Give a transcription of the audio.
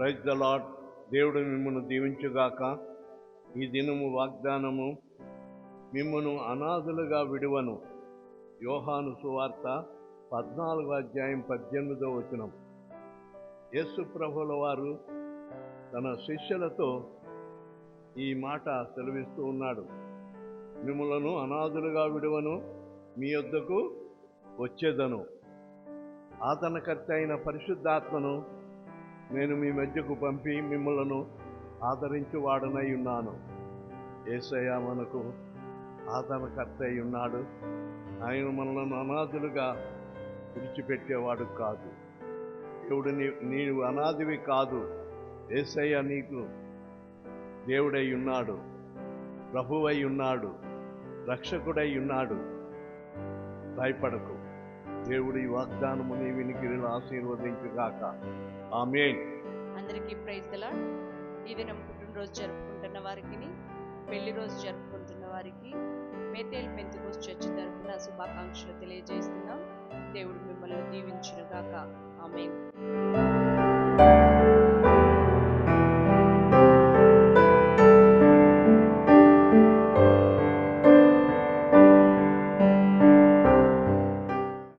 Praise the lord దేవుడు మిమ్మల్ని దీవించుగాక. ఈ దినము వాగ్దానము మిమ్మను అనాథులుగా విడువను. యోహాను సువార్త పద్నాలుగో అధ్యాయం పద్దెనిమిదో వచనం. యేసు ప్రభుల వారు తన శిష్యులతో ఈ మాట సెలవిస్తూ ఉన్నాడు. మిమ్మలను అనాథులుగా విడువను మీ యొద్దకు వచ్చేదను. ఆతనకర్త అయిన పరిశుద్ధాత్మను నేను మీ మధ్యకు పంపి మిమ్మలను ఆదరించువాడనై ఉన్నాను. ఏసయ్య మనకు ఆదరణకర్త అయి ఉన్నాడు. ఆయన మనలను అనాథులుగా విడిచిపెట్టేవాడు కాదు. దేవుడు నీ నీవు అనాథివి కాదు. ఏసయ్య నీకు దేవుడై ఉన్నాడు. ప్రభువై ఉన్నాడు. రక్షకుడై ఉన్నాడు. భయపడకు. దేవుడి వాగ్దానము నీ వినికిరిలో ఆశీర్వదించుగాక. ఆమె అందరికీ ప్రైజ్ దలా ఈ దినం పుట్టినరోజు జరుపుకుంటున్న వారికి పెళ్ళి రోజు జరుపుకుంటున్న వారికి బేతేల్ పెంతుకోస్ చర్చ్ తరఫున శుభాకాంక్షలు తెలియజేస్తున్నాం. దేవుడు మిమ్మల్ని దీవించునుగాక. ఆమె